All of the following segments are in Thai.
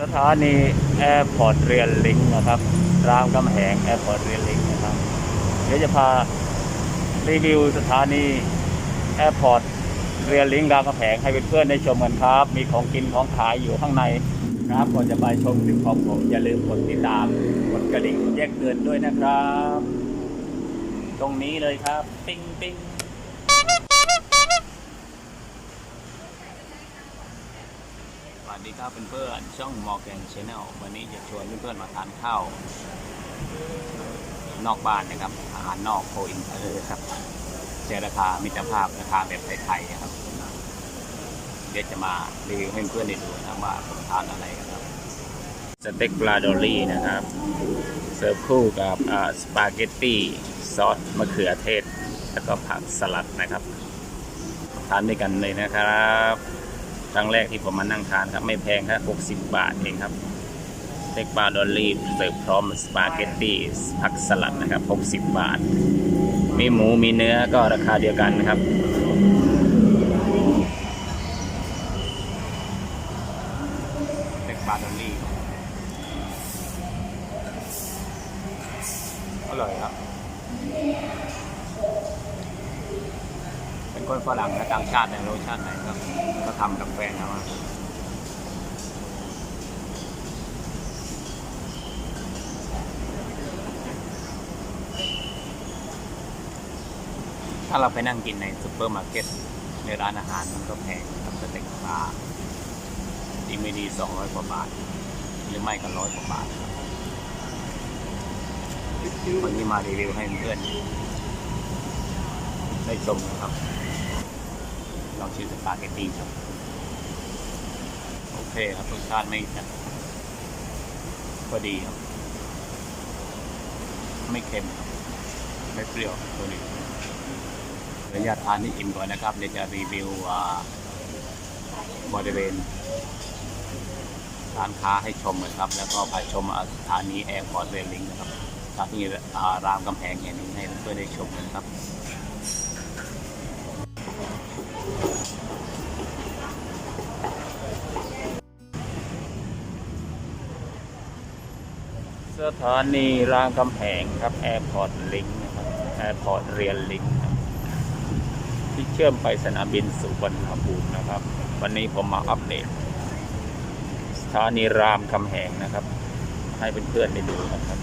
สถานีแอร์พอร์ตเรียลลิงนะครับรามคำแหงแอร์พอร์ตเรียลลิงนะครับ เดี๋ยวจะพารีวิวสถานีแอร์พอร์ตเรียลลิงรามคำแหงให้เพื่อนๆได้ชมกันครับ มีของกินของขายอยู่ข้างในครับก่อนจะไปชมคลิปของผมอย่าลืมกดติดตามกดกระดิ่งแจ้งเตือนด้วยนะครับ ตรงนี้เลยครับ ปิ้งปิ้ง วัสดีครับเพื่อนๆช่องมอร์แกนชาแนลวันนี้จะชวนเพื่อนๆมาทานข้าวนอกบ้านนะครับ อาหารนอกโคอินเตอร์ครับเจราคามิตรภาพราคาแบบไทยๆนะครับ เดี๋ยวจะมารีวิวให้เพื่อนๆได้ดูนะว่าผมทานอะไรครับสเต็กปลาดอลลี่นะครับ เสิร์ฟคู่กับสปาเกตตี้ซอสมะเขือเทศ แล้วก็ผักสลัดนะครับ ทานด้วยกันเลยนะครับ ครั้งแรกที่ผมมานั่งทานครับ ไม่แพงครับ 60 บาทเองครับสเต็กปลาดอลลี่เสิร์ฟพร้อมสปาเกตตี้ผักสลัดนะครับ 60 บาท มีหมูมีเนื้อก็ราคาเดียวกันนะครับ สเต็กปลาดอลลี่อร่อยครับ เป็นคน ฝรั่งและต่างชาติในรสชาติไหนครับก็ทำกับแฟนเขามาถ้าเราไปนั่งกินในซูเปอร์มาร์เก็ตในร้านอาหารมันก็แพงครับสเต็กปลาดีไม่ดีสองร้อยกว่าบาท หรือไม่ก็ร้อยกว่าบาทครับวันนี้มารีวิวให้เพื่อนได้ชมนะครับ ลองชิมสปาเกตตี้ครับโอเคครับรสชาติไม่จัดก็ดีครับ ไม่เค็มครับไม่เปรี้ยวตัวนี้ระยะทานนี่อิ่มก่อนนะครับเดี๋ยวจะรีวิวบริเวณร้านค้าให้ชมนะครับ แล้วก็ไปชมสถานีแอร์พอร์ตเรลลิงนะครับสถานีอ่ารามกำแพงแห่งนี้ให้เพื่อนได้ชมนะครับ สถานีรามคำแหงครับแอร์พอร์ตลิงนะครับแอร์พอร์ตเรียลลิงครับที่เชื่อมไปสนามบินสุวรรณภูมินะครับ วันนี้ผมมาอัปเดตสถานีรามคำแหงนะครับ ให้เพื่อนๆได้ดูนะครับ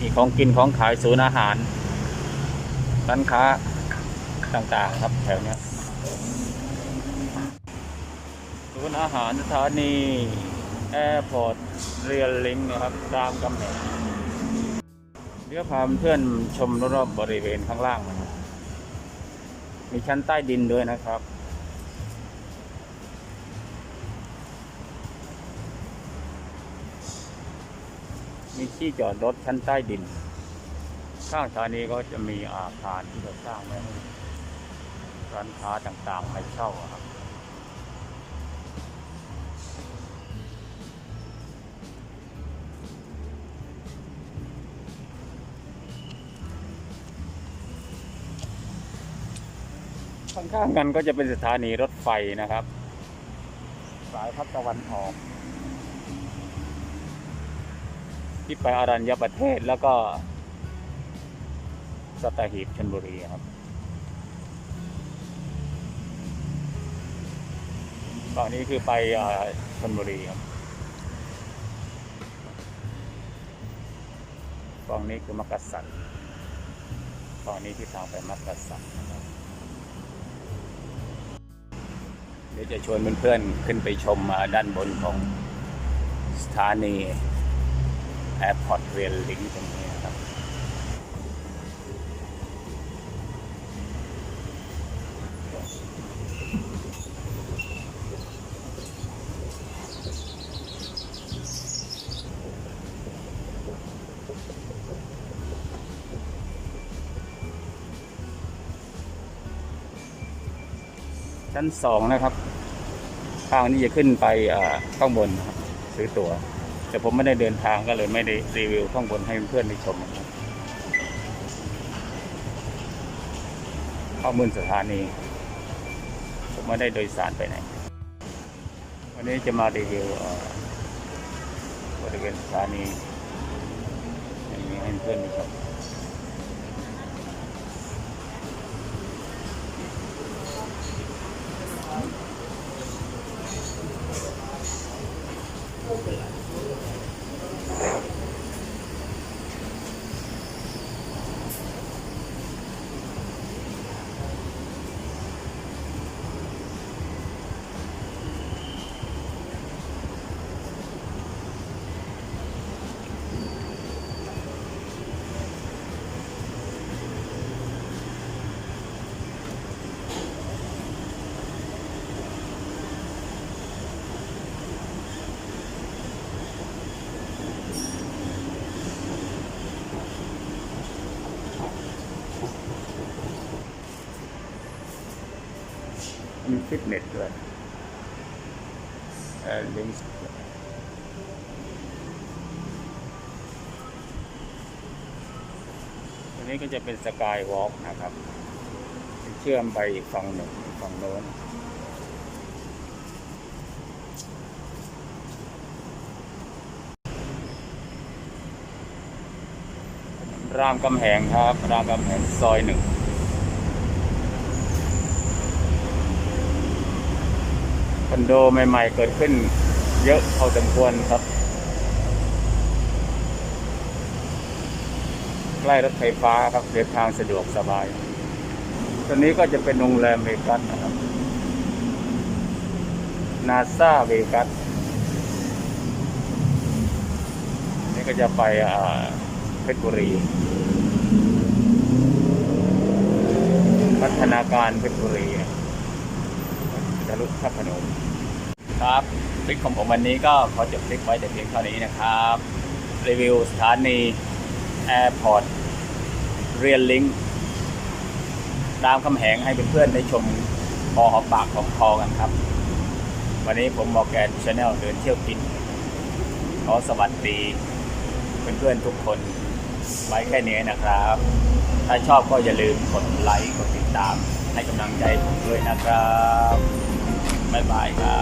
มีของกินของขายศูนย์อาหารร้านค้าต่างๆครับแถวเนี้ยศูนย์อาหารสถานี แอร์พอร์ตเรียลลิงนะครับรามคำแหงเดี๋ยวพาเพื่อนชมรอบๆบริเวณข้างล่างนะครับมีชั้นใต้ดินด้วยนะครับมีที่จอดรถชั้นใต้ดิน ข้างสถานีก็จะมีอาคารที่เราสร้างไว้ร้านค้าต่างๆให้เช่าครับ ข้างๆกันก็จะเป็นสถานีรถไฟนะครับ สายพัฒตะวันออก ที่ไปอารัญญประเทศแล้วก็สตหีบชนบุรีครับฝั่งนี้คือไปอชนบุรีครับฝั่งนี้คือมักกะสันฝั่งนี้ที่ทางไปมักกะสันนะครับ เดี๋ยวจะชวนเพื่อนๆขึ้นไปชมอ่าด้านบนของสถานีแอร์พอร์ตเรลลิงตรงนี้ ชั้นสองนะครับทางนี้จะขึ้นไปข้างบนนะครับซื้อตั๋วแต่ผมไม่ได้เดินทางก็เลยไม่ได้รีวิวข้างบนให้เพื่อนได้ชมนะครับข้อมูลสถานี ผมไม่ได้โดยสารไปไหน วันนี้จะมารีวิวเอ่อริเวณสถานีอย่างนี้ให้เพื่อนดูครับ มีฟิตเนสด้วยเอ่อลิงก์อันนี้ก็จะเป็นสกายวอล์กนะครับ เชื่อมไปอีกฝั่งหนึ่งอีกฝั่งโน้นรามกำแหงครับ รามกำแหงซอยหนึ่ง คอนโดใหม่ๆ เกิดขึ้นเยอะพอสมควรครับ ใกล้รถไฟฟ้าครับเดินทางสะดวกสบายตอนนี้ก็จะเป็นโรงแรมเวกัสนะครับนาซาเวกัสนี่ก็จะไปอ่าเพชรบุรี พัฒนาการเพชรบุรี จะลุกพระโขนงครับคลิปของผมวันนี้ก็ขอจบคลิปไว้แต่เพียงเท่านี้นะครับ รีวิวสถานีแอร์พอร์ตเรียนลิงรามคำแหงให้เพื่อนๆได้ชมพอหอมปากของคอกันครับ วันนี้ผมบอกแกนชาแนลเดินเที่ยวกิน ขอสวัสดีเพื่อนๆทุกคนไว้แค่นี้นะครับ ถ้าชอบก็อย่าลืมกดไลค์กดติดตามให้กำลังใจผมด้วยนะครับ บ๊าย